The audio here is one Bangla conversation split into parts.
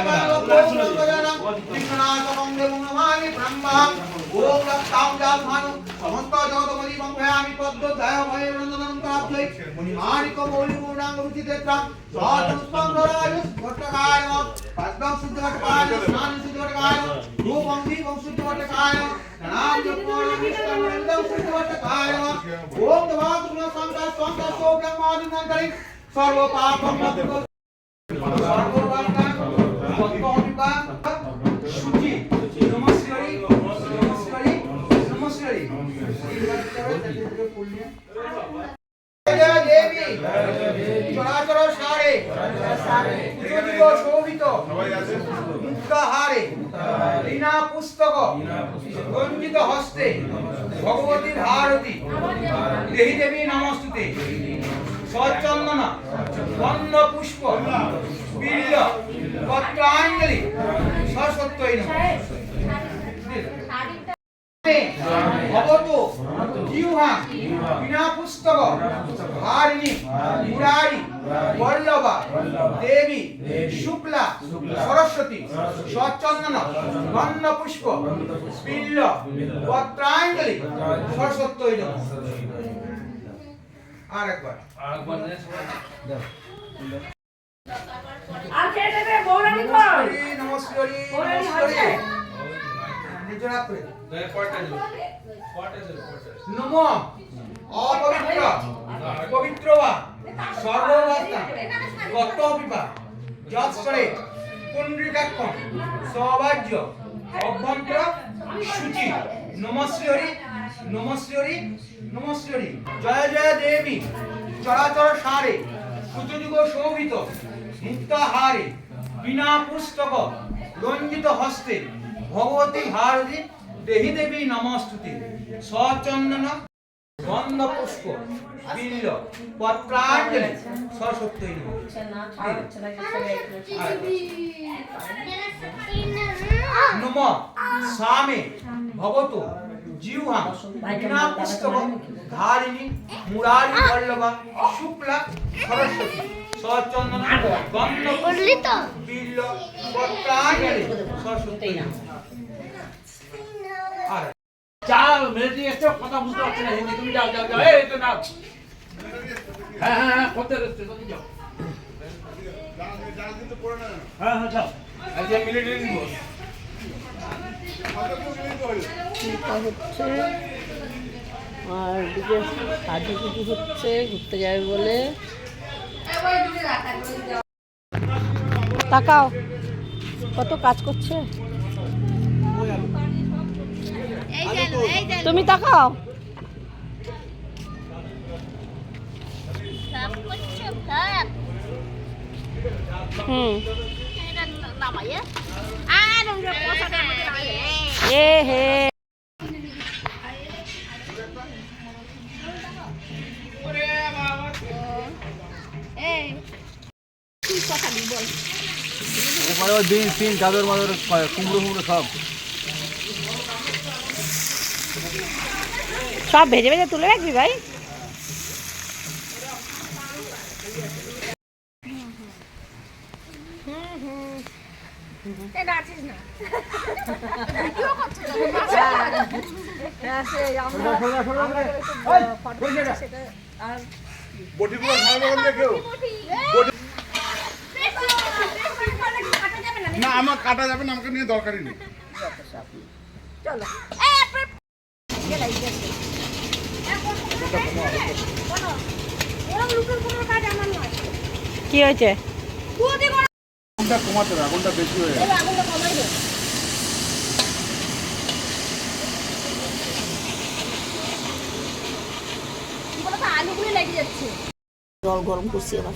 ओम गजानम कृष्णातमं देवं नमामि ब्रह्मां ओम रक्तां जातमानं समस्त जगतमयि मङ्गयामि पद्मध्याय भयवन्दनं प्राप्त्यै मुनिमाणिकमौलिपूर्णां रुचितेत्रां स्वातनुस्पन्दराय घटकाय पद्मं शुद्धघटकाय स्नानं शुद्धघटकाय रूपं दीपं शुद्धघटकाय प्रणामजपूर्णमिष्टं शुद्धघटकाय ओम दवातुना संका संका सौभ्यमादिनन्तरि सर्वपापं নমস্কারি দেবী। চরাচর সারে। পুজোদিব মুক্তাহারে বিনা পুস্তক। রঞ্জিত হস্তে। ভগবতী ভারতী দেহি দেবী নমস্তুতে। সচন্দনা বন্ধ পুষ্প বিল্ল পত্রাঞ্জলি। সরস্বত্যই নমঃ ভবতু জিহ্বা বিনা পুস্তক হারিণী মুরারি বল্লভা দেবী শুক্লা সরস্বতী সচন্দন গন্ধ পুষ্প পত্রাঞ্জলি সরস্বত্যই আর একবার আর খেয়ে দেবে বৌরানি কর হরি হয়েছে? নিজরা করে নম অপবিত্র পবিত্র বা সর্ববাস্তা গত পিপা যৎসরে পুণ্ডরিকাক্ষম সৌভাগ্য অভ্যন্তর সূচি নমশ্রী হরি নমশ্রী হরি নমশ্রী হরি। জয় জয় দেবী চরাচর সারে সুযোগ শোভিত মুক্তাহারে বিনা পুস্তক রঞ্জিত হস্তে, ভগবতী ভারতী দেহি দেবী নমস্তুতে। সচন্দন গন্ধ পুষ্প বিল্ল পত্রাঞ্জলি সরস্বতী নমঃ। সামে ভগত জিহ্বা বিনা পুস্তক ধারিণী মুরারি শুক্লা সরস্বতী। সচন্দন গন্ধ পুষ্প বিল্ল পত্রাঞ্জলি সরস্বতী আর চা মিলিটারি এসে কথা বুঝতে পারছি না হিন্দি। তুমি যাও যাও যাও। এই তো নাও হ্যাঁ হ্যাঁ হ্যাঁ করতে রয়েছে তুমি যাও। হ্যাঁ হ্যাঁ যাও। আজকে মিলিটারি নিব হচ্ছে আর দিকে সাজু পুজো হচ্ছে ঘুরতে যাবে বলে। তাকাও কত কাজ করছে। তুমি তাকাও। হুম। এ হে। ওখানে ওই বিন ফিন চাদর মাদর কুমড়ো কুমড়ো সব। সব ভেজে ভেজে তুলে রাখবি ভাই? বটিগুলো খাওয়াবে বললে কেউ না আমার কাটা যাবে না আমাকে নিয়ে দরকারই নেই। কি হয়েছে? আগুনটা কমাতে হবে আগুনটা বেশি হয়ে যাবে। জল গরম করছি এবার?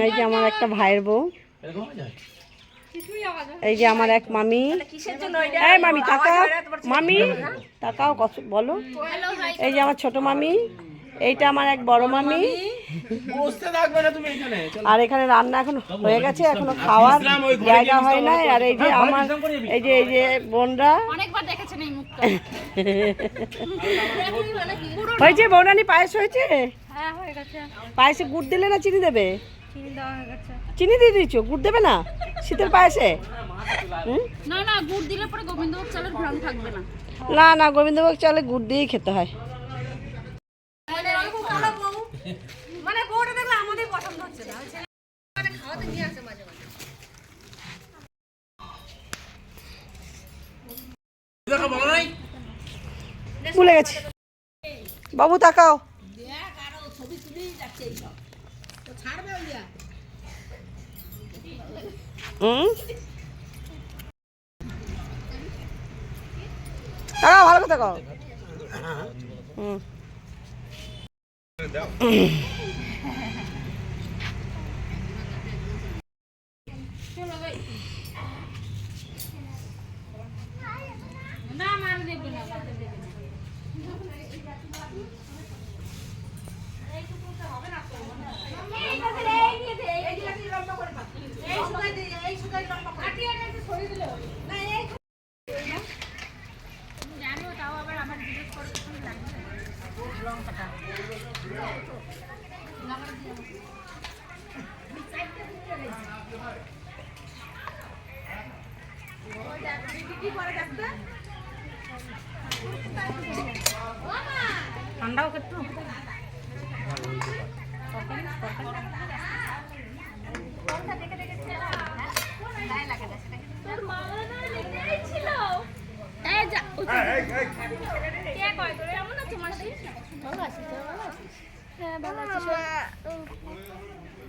এই যে আমার একটা ভাইয়ের বউ। হয়ে এই যে আমার এক মামি। কিসের এই মামি তাকাও। মামি তাকাও কত বলো। এই যে আমার ছোট মামি। এইটা আমার এক বড় মামি। না আর এখানে রান্না এখন হয়ে গেছে এখনও খাওয়ার জায়গা হয় নাই। আর এই যে হ্যাঁ, আমার যাবি। এই যে এই যে বোনরা। অনেকবার দেখেছেন এই মুখটা। হয়েছে বৌরানি পায়েস হয়েছে? হ্যাঁ হয়ে গেছে। পায়েসে গুড় দিলে না চিনি দেবে? চিনি দেওয়া হয়ে গেছে। চিনি দিয়ে দিয়েছ? গুড় দেবে না? শীতের পায়েসে? না না গুড় দিলে পরে গোবিন্দভোগ চালের ঘ্রাণ থাকবে না। না না গোবিন্দভোগ চালে গুড় দিয়েই খেতে হয়। মানে বউটা দেখলে আমাদের পছন্দ হচ্ছে না। খাওয়াতে নিয়ে আসে মাঝে মাঝে। দেখো বলো নাই? ভুলে গেছি। বাবু তাকাও। তাকাও ভালো করে তাকাও। হুম। না মার দেবে না মার দেবে না জানিও তাও আবার আমার জিজ্ঞেস করে লঙ্কাটা ঠান্ডাও একটু তোর মা ছিল এই যা কে কয় তোর কেমন আছে মানে দেখিস না ভালো আছি তোর ভালো আছিস হ্যাঁ ভালো আছি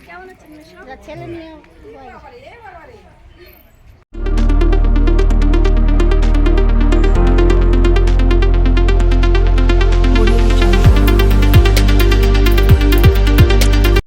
কেমন আছিস ছেলে নিয়ে